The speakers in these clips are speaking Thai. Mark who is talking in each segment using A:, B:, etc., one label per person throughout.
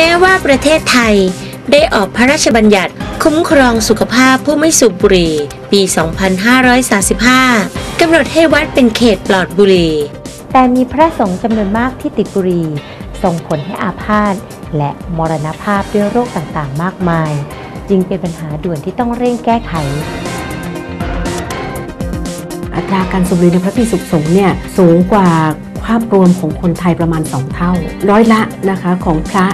A: ม้ว่าประเทศไทยได้ออกพระราชบัญญัติคุ้มครองสุขภาพผู้ไม่สูบบุหรี่ ปี 2535 กำหนดให้วัดเป็นเขตปลอดบุหรี่
B: แต่มีพระสงฆ์จำนวนมากที่ติดบุหรี่ ส่งผลให้อาพาธและมรณภาพด้วยโรคต่างๆ มากมาย จึงเป็นปัญหาด่วนที่ต้องเร่งแก้ไข
C: อัตราการสูบบุหรี่ในพระพิสุสงฆ์เนี่ยสูงกว่าภาพรวมของคนไทยประมาณ 2 เท่า ร้อยละนะคะของพระ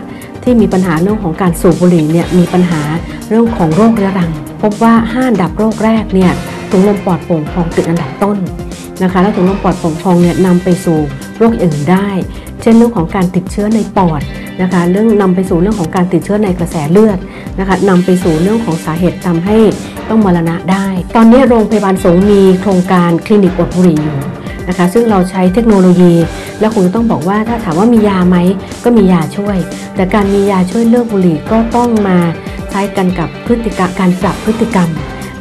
C: ที่มีปัญหาเรื่องของการสูบบุหรี่เนี่ยมีปัญหาเรื่องของโรคเรื้อรัง พบว่าห้าดับโรคแรกเนี่ยถุงลมปอดโป่งพองติดอันดับต้นนะคะแล้วถุงลมปอดโป่งพองเนี่ยนำไปสู่โรคอื่นได้ เช่นเรื่องของการติดเชื้อในปอดนะคะเรื่องนำไปสู่เรื่องของการติดเชื้อในกระแสเลือดนะคะนำไปสู่เรื่องของสาเหตุทำให้ต้องมรณะได้ ตอนนี้โรงพยาบาลสงมีโครงการคลินิกอดบุหรี่อยู่ นะคะ ซึ่งเราใช้เทคโนโลยี แล้วคงจะต้องบอกว่าถ้าถามว่ามียาไหมก็มียาช่วย แต่การมียาช่วยเลิกบุหรี่ก็ต้องมาใช้กันกับพฤติกรรมการปรับพฤติกรรม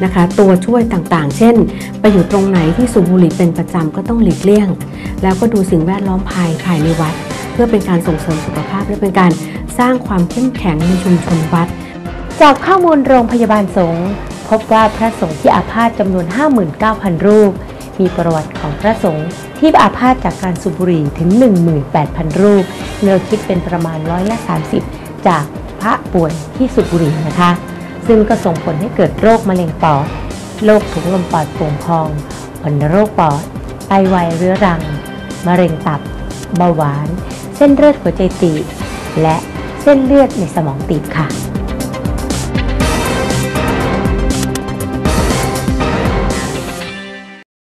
C: นะคะ ตัวช่วยต่างๆ เช่น ไปอยู่ตรงไหนที่สูบบุหรี่เป็นประจำก็ต้องหลีกเลี่ยง แล้วก็ดูสิ่งแวดล้อมภายภายในวัด เพื่อเป็นการส่งเสริมสุขภาพ และเป็นการสร้างความเข้มแข็งในชุมชนวัด
B: จากข้อมูลโรงพยาบาลสงฆ์พบว่าพระสงฆ์ที่อาพาธจำนวน 59,000 รูป มีประวัติของพระสงฆ์ที่อาพาธจากการสูบบุหรี่ถึง 18,000 รูปเนื้อคิดเป็นประมาณร้อยละ 30 จากพระป่วยที่สูบบุหรี่นะคะ ซึ่งก็ส่งผลให้เกิดโรคมะเร็งปอด โรคถุงลมปอดโป่งพองวัณโรคปอด ไตวายเรื้อรัง มะเร็งตับ เบาหวาน เส้นเลือดหัวใจตีบและเส้นเลือดในสมองตีบค่ะ